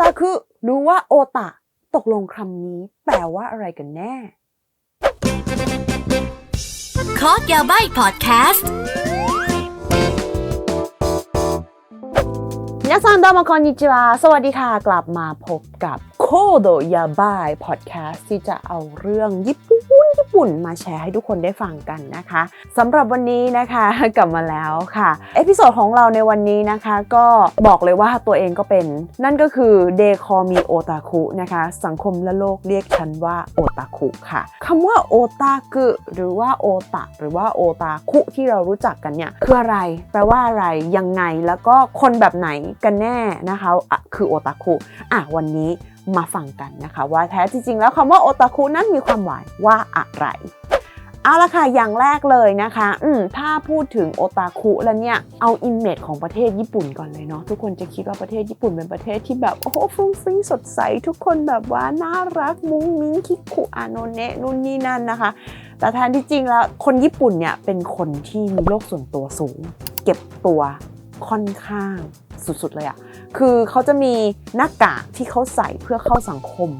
ตาคุหรือว่าโอตะ ตกลงคำนี้แปลว่าอะไรกันแน่ คอร์สยาใบพอดแคสต์ 皆さんどうもこんにちは สวัสดีค่ะ กลับมาพบกับโคโดยาบายพอดแคสต์ที่จะเอาเรื่องญี่ปุ่นญี่ ปุ่นมาแชร์ให้ทุกคนได้ฟังกันนะคะสำหรับวันนี้นะคะกลับมาแล้วค่ะ เอพิโซดของเราในวันนี้นะคะ ก็บอกเลยว่าตัวเองก็เป็น นั่นก็คือเดคอมีโอตาคุนะคะ สังคมและโลกเรียกฉันว่าโอตาคุค่ะคำว่าโอตาคุหรือว่าโอตะหรือว่าโอตาคุที่เรารู้จักกันเนี่ยคืออะไร แปลว่าอะไรยังไงแล้วก็คนแบบไหนกันแน่นะคะอะคือโอตาคุอะวันนี้มาฟังกันนะคะ ว่าแท้จริงๆแล้วคำว่าโอตาคุนั้นมีความหมายว่าอะไรเอาละค่ะ อย่างแรกเลยนะคะ อืมถ้าพูดถึงโอตาคุแล้วเนี่ย เอาอิมเมจของประเทศญี่ปุ่นก่อนเลยเนาะ ทุกคนจะคิดว่าประเทศญี่ปุ่นเป็นประเทศที่แบบ โอ้โหฟุ้งฟิ้งสดใส ทุกคนแบบว่าน่ารัก มุ้งมิ้งคิกคุอาโนเนะนู่นนี่นั่นนะคะ แต่แทนที่จริงแล้ว คนญี่ปุ่นเนี่ยเป็นคนที่มีโลกส่วนตัวสูง เก็บตัวค่อนข้างสุดๆเลยอะคือเขาจะมีหน้ากากที่เขาใส่เพื่อเข้าสังคม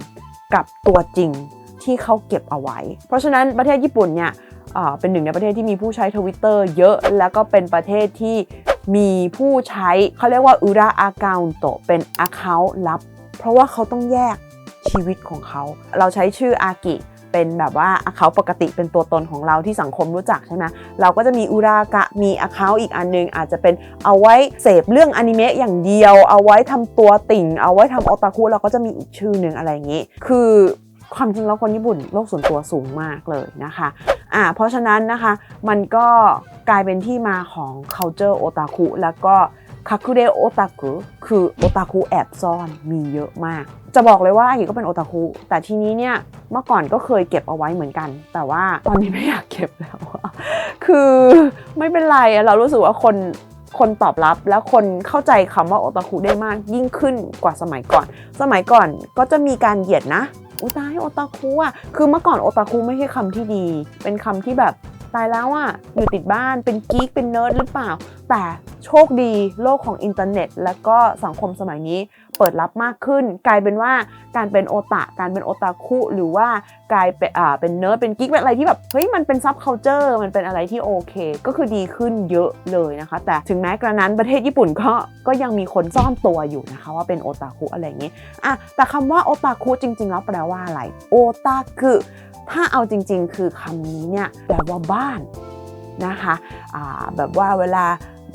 กับตัวจริง ที่เขาเก็บเอาไว้ เพราะฉะนั้นประเทศญี่ปุ่นเนี่ยเป็นหนึ่งในประเทศที่มีผู้ใช้ทวิตเตอร์เยอะแล้วก็เป็นประเทศที่มีผู้ใช้เขาเรียกว่าอุระอาคาอุนโตเป็น Account ลับ เพราะว่าเขาต้องแยกชีวิตของเขา เราใช้ชื่ออากิเป็นแบบว่า Account ปกติเป็นตัวตนของเราที่สังคมรู้จักใช่ไหมเราก็จะมีอุรากะมี Account อีกอันนึง อาจจะเป็นเอาไว้เสพเรื่องอนิเมะอย่างเดียว เอาไว้ทำตัวติ่ง เอาไว้ทำโอตาคุเราก็จะมีอีกชื่อหนึ่งอะไรอย่างนี้ คือ ความจริงแล้วคนญี่ปุ่นโลกส่วนตัวสูงมากเลยนะคะอ่าเพราะฉะนั้นนะคะมันก็กลายเป็นที่มาของ culture โอตาคุแล้วก็คาคุเดโอตาคุคือโอตาคุแอบซ่อนมีเยอะมาก จะบอกเลยว่าอาอยู่ก็เป็นโอตาคุแต่ทีนี้เนี่ยเมื่อก่อนก็เคยเก็บเอาไว้เหมือนกัน แต่ว่าตอนนี้ไม่อยากเก็บแล้ว คือไม่เป็นไรเรารู้สึกว่าคนคนตอบรับและคนเข้าใจคำว่าโอตาคุได้มากยิ่งขึ้นกว่าสมัยก่อน สมัยก่อนก็จะมีการเหยียดนะ อุตายโอตาคุอะคือเมื่อก่อนโอตาคุไม่ใช่คำที่ดี เป็นคำที่แบบ ตายแล้วอะอยู่ติดบ้านเป็นกี๊กเป็นเนิร์ดหรือเปล่า แต่โชคดีโลกของอินเทอร์เน็ต แล้วก็สังคมสมัยนี้เปิดรับมากขึ้น กลายเป็นว่าการเป็นโอตะการเป็นโอตาคุหรือว่ากลายเป็นอ่าเป็นเนิร์ดเป็นกิ๊กเป็นอะไรที่แบบเฮ้ยมันเป็นซับเค u เจอร์มันเป็นอะไรที่โอเค ก็คือดีขึ้นเยอะเลยนะคะ แต่ถึงแม้กระนั้นประเทศญี่ปุ่นก็ก็ยังมีคนซ่อนตัวอยู่นะคะว่าเป็นโอตาคุอะไรอย่างนี้อะแต่คำว่าโอตาคุจริง ๆ แล้วแปลว่าอะไรโอตาคุ ถ้าเอาจริงๆ คือคำนี้เนี่ยแปลว่าบ้านนะคะอ่าแบบว่าเวลา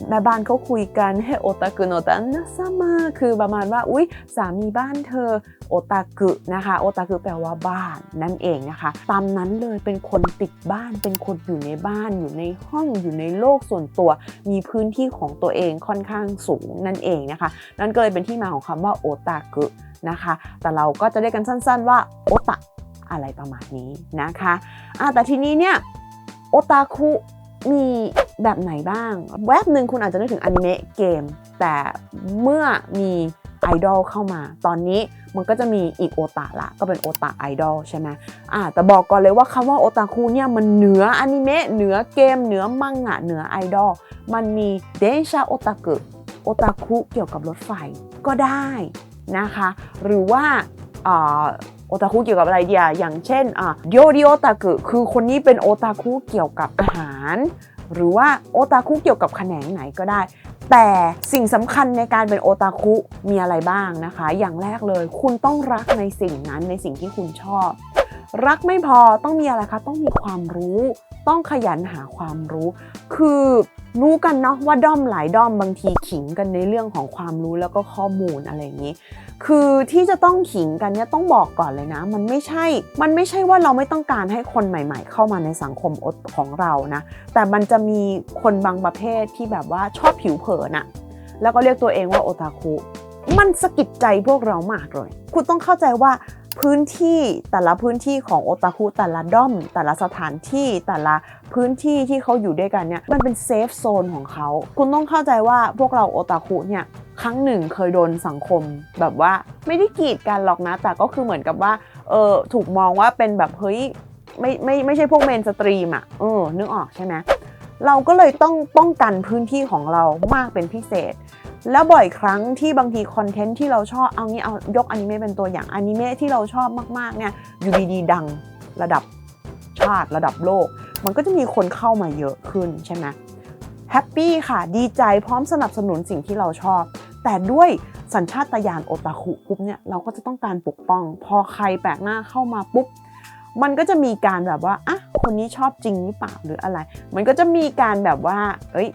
แม่บ้านเขาคุยกันให้โอตาคุโนตันนะซามาคือประมาณว่าอุ๊ยสามีบ้านเธอโอตาคุนะคะโอตาคุแปลว่าบ้านนั่นเองนะคะ ตามนั้นเลยเป็นคนติดบ้าน เป็นคนอยู่ในบ้าน อยู่ในห้องอยู่ในโลกส่วนตัว มีพื้นที่ของตัวเองค่อนข้างสูงนั่นเองนะคะ นั่นก็เลยเป็นที่มาของคำว่าโอตาคุนะคะ แต่เราก็จะเรียกกันสั้น ๆ ว่าโอตะ อะไรประมาณนี้นะคะะแต่ทีนี้เนี่ยโอตาคุมีแบบไหนบ้าง แวบหนึ่งคุณอาจจะนึกถึงอนิเมะเกม แต่เมื่อมีไอดอลเข้ามา ตอนนี้มันก็จะมีอีกโอตาละ ก็เป็นโอตาไอดอลใช่ไหมอ่าแต่บอกก่อนเลยว่าคำว่าโอตาคุเนี่ยมันเหนืออนิเมะเหนือเกม เหนือมังงะเหนือไอดอล มันมีเดนชาโอตาคุโอตาคุเกี่ยวกับรถไฟก็ได้นะคะ หรือว่าอ่า โอตาคุเกี่ยวกับอะไรเดียอย่างเช่นอ่าโยริโอตาคุคือคนนี้เป็นโอตาคุเกี่ยวกับอาหาร หรือว่าโอตาคุเกี่ยวกับแขนงไหนก็ได้ แต่สิ่งสำคัญในการเป็นโอตาคุมีอะไรบ้างนะคะ อย่างแรกเลยคุณต้องรักในสิ่งนั้นในสิ่งที่คุณชอบ รักไม่พอต้องมีอะไรคะต้องมีความรู้ ต้องขยันหาความรู้ คือ รู้กันเนาะว่าด้อมหลายด้อมบางทีขิงกันในเรื่องของความรู้แล้วก็ข้อมูลอะไรอย่างนี้ คือที่จะต้องขิงกันเนี่ยต้องบอกก่อนเลยนะ มันไม่ใช่ มันไม่ใช่ว่าเราไม่ต้องการให้คนใหม่ ๆ เข้ามาในสังคมของเรานะ แต่มันจะมีคนบางประเภทที่แบบว่าชอบผิวเผินอะแล้วก็เรียกตัวเองว่าโอตาคุมันสะกิดใจพวกเรามากเลย คุณต้องเข้าใจว่า พื้นที่แต่ละพื้นที่ของโอตาคุแต่ละด้อม แต่ละสถานที่แต่ละพื้นที่ที่เขาอยู่ด้วยกันเนี่ยมันเป็นเซฟโซนของเขา คุณต้องเข้าใจว่าพวกเราโอตาคุเนี่ยครั้งหนึ่งเคยโดนสังคมแบบว่าไม่ได้กีดกันหรอกนะ แต่ก็คือเหมือนกับว่าเออถูกมองว่าเป็นแบบเฮ้ยไม่ไม่ไม่ใช่พวกเมนสตรีมอะเออนึกออกใช่ไหมเราก็เลยต้องป้องกันพื้นที่ของเรามากเป็นพิเศษ แล้วบ่อยครั้งที่บางทีคอนเทนต์ที่เราชอบเอางี้เอายกอนิเมะเป็นตัวอย่างอนิเมะที่เราชอบมากๆเนี่ยอยู่ดีๆดังระดับชาติระดับโลก มันก็จะมีคนเข้ามาเยอะขึ้นใช่ไหมแฮปปี้ค่ะดีใจพร้อมสนับสนุนสิ่งที่เราชอบ แต่ด้วยสัญชาตญาณโอตาคุปุ๊บเนี่ยเราก็จะต้องการปกป้อง พอใครแปลกหน้าเข้ามาปุ๊บมันก็จะมีการแบบว่าอะคนนี้ชอบจริงหรือเปล่าหรืออะไร มันก็จะมีการแบบว่า เอ้ย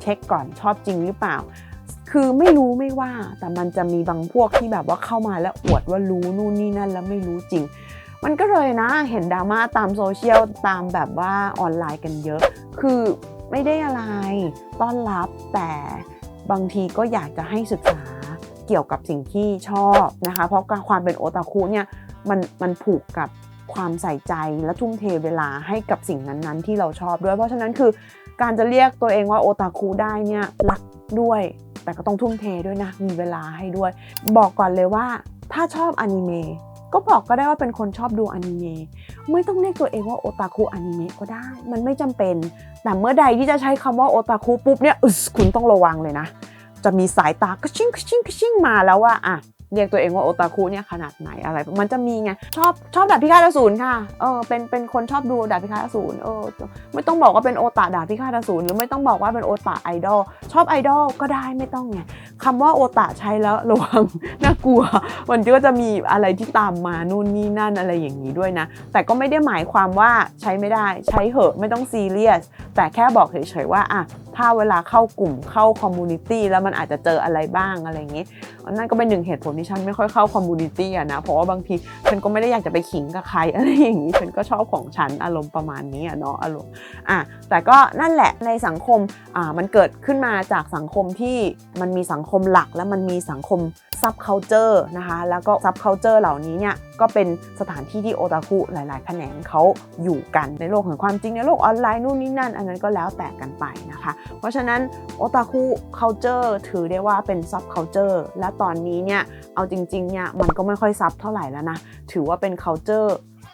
เช็คก่อนชอบจริงหรือเปล่า คือไม่รู้ไม่ว่า แต่มันจะมีบางพวกที่แบบว่าเข้ามาแล้วอวดว่ารู้นู่นนี่นั่นแล้วไม่รู้จริง มันก็เลยนะเห็นดราม่าตามโซเชียลตามแบบว่าออนไลน์กันเยอะ คือไม่ได้อะไรต้อนรับแต่บางทีก็อยากจะให้ศึกษาเกี่ยวกับสิ่งที่ชอบนะคะ เพราะการความเป็นโอตาคุเนี่ยมันมันผูกกับความใส่ใจและทุ่มเทเวลาให้กับสิ่งนั้นๆ ที่เราชอบด้วย เพราะฉะนั้นคือการจะเรียกตัวเองว่าโอตาคุได้เนี่ยรักด้วย แต่ก็ต้องทุ่มเทด้วยนะ มีเวลาให้ด้วย บอกก่อนเลยว่า ถ้าชอบอนิเมะก็บอกก็ได้ว่าเป็นคนชอบดูอนิเมะไม่ต้องเรียกตัวเองว่าโอตาคุอนิเมะก็ได้ มันไม่จำเป็น แต่เมื่อใดที่จะใช้คำว่าโอตาคุปุ๊บเนี่ยคุณต้องระวังเลยนะ จะมีสายตากระชิ่งกระชิ่งกระชิ่งมาแล้วว่าอะ เรียกตัวเองว่าโอตาคุเนี่ยขนาดไหนอะไร มันจะมีไงชอบชอบดาบพิฆาตอสูรค่ะเออเป็นเป็นคนชอบดูดาบพิฆาตอสูรเออไม่ต้องบอกว่าเป็นโอตาดาบพิฆาตอสูรหรือไม่ต้องบอกว่าเป็นโอตาไอดอลชอบไอดอลก็ได้ไม่ต้องไงคำว่าโอตาใช้แล้วระวังน่ากลัว มันก็จะมีอะไรที่ตามมานู่นนี่นั่นอะไรอย่างนี้ด้วยนะ แต่ก็ไม่ได้หมายความว่าใช้ไม่ได้ใช้เหอะไม่ต้องซีเรียสแต่แค่บอกเฉยๆว่าอะถ้าเวลาเข้ากลุ่มเข้าคอมมูนิตี้แล้วมันอาจจะเจออะไรบ้างอะไรอย่างนี้นั่นก็เป็นหนึ่งเหตุผลที่ฉันไม่ค่อยเข้าคอมมูนิตี้อะนะเพราะว่าบางทีฉันก็ไม่ได้อยากจะไปขิงกับใครอะไรอย่างนี้ฉันก็ชอบของฉันอารมณ์ประมาณนี้อะเนาะอารมณ์อะแต่ก็นั่นแหละในสังคมอ่ามันเกิดขึ้นมาจากสังคมที่มันมีสังคมหลัก และมันมีสังคม ซับเคาเจอร์นะคะแล้วก็ซับเคาเจอร์เหล่านี้เนี่ยก็เป็นสถานที่ที่โอตาคุหลาย ๆ แขนงเขาอยู่กันในโลกแห่งความจริงในโลกออนไลน์นู่นนี่นั่น อันนั้นก็แล้วแต่กันไปนะคะ เพราะฉะนั้นโอตาคุ culture ถือได้ว่าเป็น sub culture และตอนนี้เนี่ยเอาจริง ๆ เนี่ยมันก็ไม่ค่อยซับเท่าไหร่แล้วนะถือว่าเป็น culture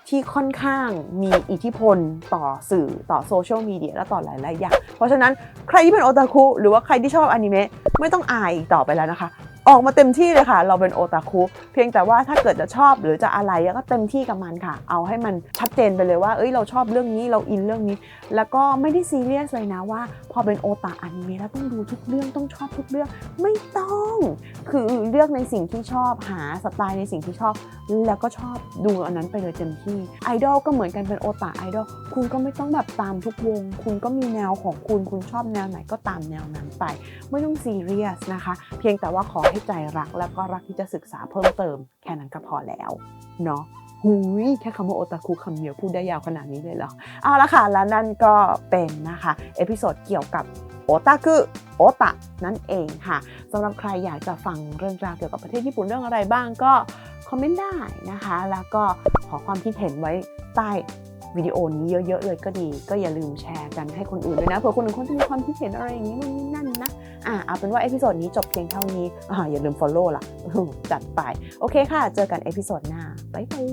ที่ค่อนข้างมีอิทธิพลต่อสื่อต่อโซเชียลมีเดียและต่อหลาย ๆ อย่าง เพราะฉะนั้นใครที่เป็นโอตาคุหรือว่าใครที่ชอบอนิเมะไม่ต้องอายต่อไปแล้วนะคะ ออกมาเต็มที่เลยค่ะ เราเป็นโอตาคุเพียงแต่ว่าถ้าเกิดจะชอบหรือจะอะไรก็เต็มที่กับมันค่ะ เอาให้มันชัดเจนไปเลยว่าเอ้ยเราชอบเรื่องนี้เราอินเรื่องนี้ แล้วก็ไม่ได้ซีเรียสเลยนะว่า พอเป็นโอตาอนิเมะแล้วต้องดูทุกเรื่องต้องชอบทุกเรื่องไม่ต้อง คือเลือกในสิ่งที่ชอบหาสไตล์ในสิ่งที่ชอบ แล้วก็ชอบดูอันนั้นไปเลยเต็มที่ไอดอลก็เหมือนกันเป็นโอตาไอดอลคุณก็ไม่ต้องแบบตามทุกวง คุณก็มีแนวของคุณคุณชอบแนวไหนก็ตามแนวนั้นไป ไม่ต้องซีเรียสนะคะ เพียงแต่ว่าขอให้ใจรักแล้วก็รักที่จะศึกษาเพิ่มเติม แค่นั้นก็พอแล้วเนาะหุยแค่คำว่าโอตาคุคำเดียวพูดได้ยาวขนาดนี้เลยเหรอเอาละค่ะ แล้วนั่นก็เป็นนะคะ เอพิโซดเกี่ยวกับโอตาคุโอตะนั่นเองค่ะสำหรับใครอยากจะฟังเรื่องราวเกี่ยวกับประเทศญี่ปุ่นเรื่องอะไรบ้างก็คอมเมนต์ได้นะคะ แล้วก็ขอความคิดเห็นไว้ใต้วิดีโอนี้เยอะๆเลยก็ดี ก็อย่าลืมแชร์กันให้คนอื่นด้วยนะเผื่อคนอื่นเขาจะมีความคิดเห็นอะไรอย่างนี้นู่นนี่นั่นนะ อะเอาเป็นว่าเอพิโซดนี้จบเพียงเท่านี้อ่าอย่าลืม follow ล่ะจัดไป โอเคค่ะ เจอกันเอพิโซดหน้า บ๊ายบาย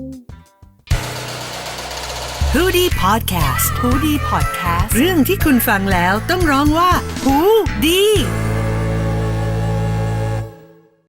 h o ดี้พอดแคสต์ฮูดี้พอดแคสต์เรื่องที่คุณฟังแล้วต้องร้องว่าฮูดี